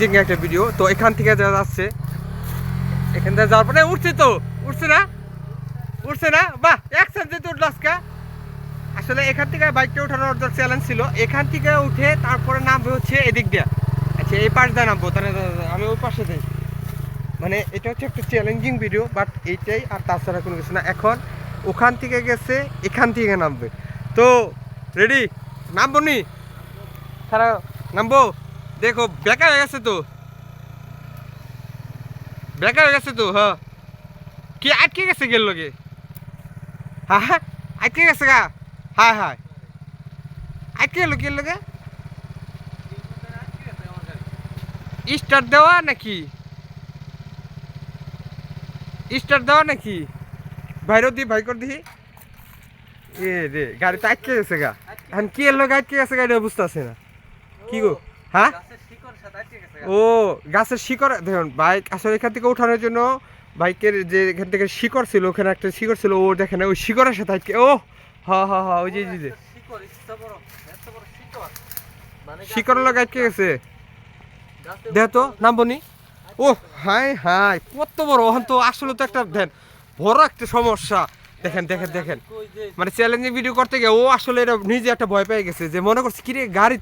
Challenging একটা video তো এখান থেকে যা যাচ্ছে, এখান থেকে যাওয়ার পরে উঠছে তো, উঠছে না? উঠছে না? বাহ এক সাবজেক্ট উঠল আজকে। আসলে এখান থেকে বাইকটা ওঠানোর দর চ্যালেঞ্জ ছিল, এখান থেকে উঠে তারপরে নামবে হচ্ছে এদিক দিয়ে। আচ্ছা এই পাশ দিয়ে নামবো তাহলে আমি ওই পাশে যাই। মানে এটা হচ্ছে একটা চ্যালেঞ্জিং ভিডিও বাট এইটাই আর তাছাড়া কোনো কিছু না। এখন ওখান থেকে গেছে, এখান থেকে নামবে। তো রেডি নামবো নি? তারা, নামবো? দেখো বেকার হয়ে গেছে তো। বেকার হয়ে গেছে তো হ্যাঁ কি, আটকে গেছে গেল লোকে হ্যাঁ আটকে গেছে গা? হ্যাঁ হ্যাঁ আটকে গেল গেল লোকে স্টার্ট দেওয়া নাকি? স্টার্ট দেওয়া নাকি? বাইরেও দি বাইকর দিহি। এ রে গাড়ি তো আটকে গেছে গা। এখন কি এলো আটকে গেছে গাড়ি বুঝতে আছে না। কি গো? হ্যাঁ? ও গাছের শিকড় দেখুন বাইক আসলে এখান থেকে ওঠানোর জন্য বাইকের যে এখান থেকে শিকড় ছিল ওখানে একটা শিকড় ছিল ও দেখেন ওই শিকড়ের সাথে আটকে ও হা হা হা ওই যে যে। শিকড় লোক আটকে গেছে। দেখ তো নামবনি ও হাই হাই কত বড় ওখান তো আসলে তো একটা দেন বড় একটা সমস্যা। দেখেন দেখেন দেখেন। মানে চ্যালেঞ্জিং ভিডিও করতে গিয়ে ও আসলে এটা নিজে একটা ভয় পেয়ে গেছে যে মনে করছে কিরে গাড়ি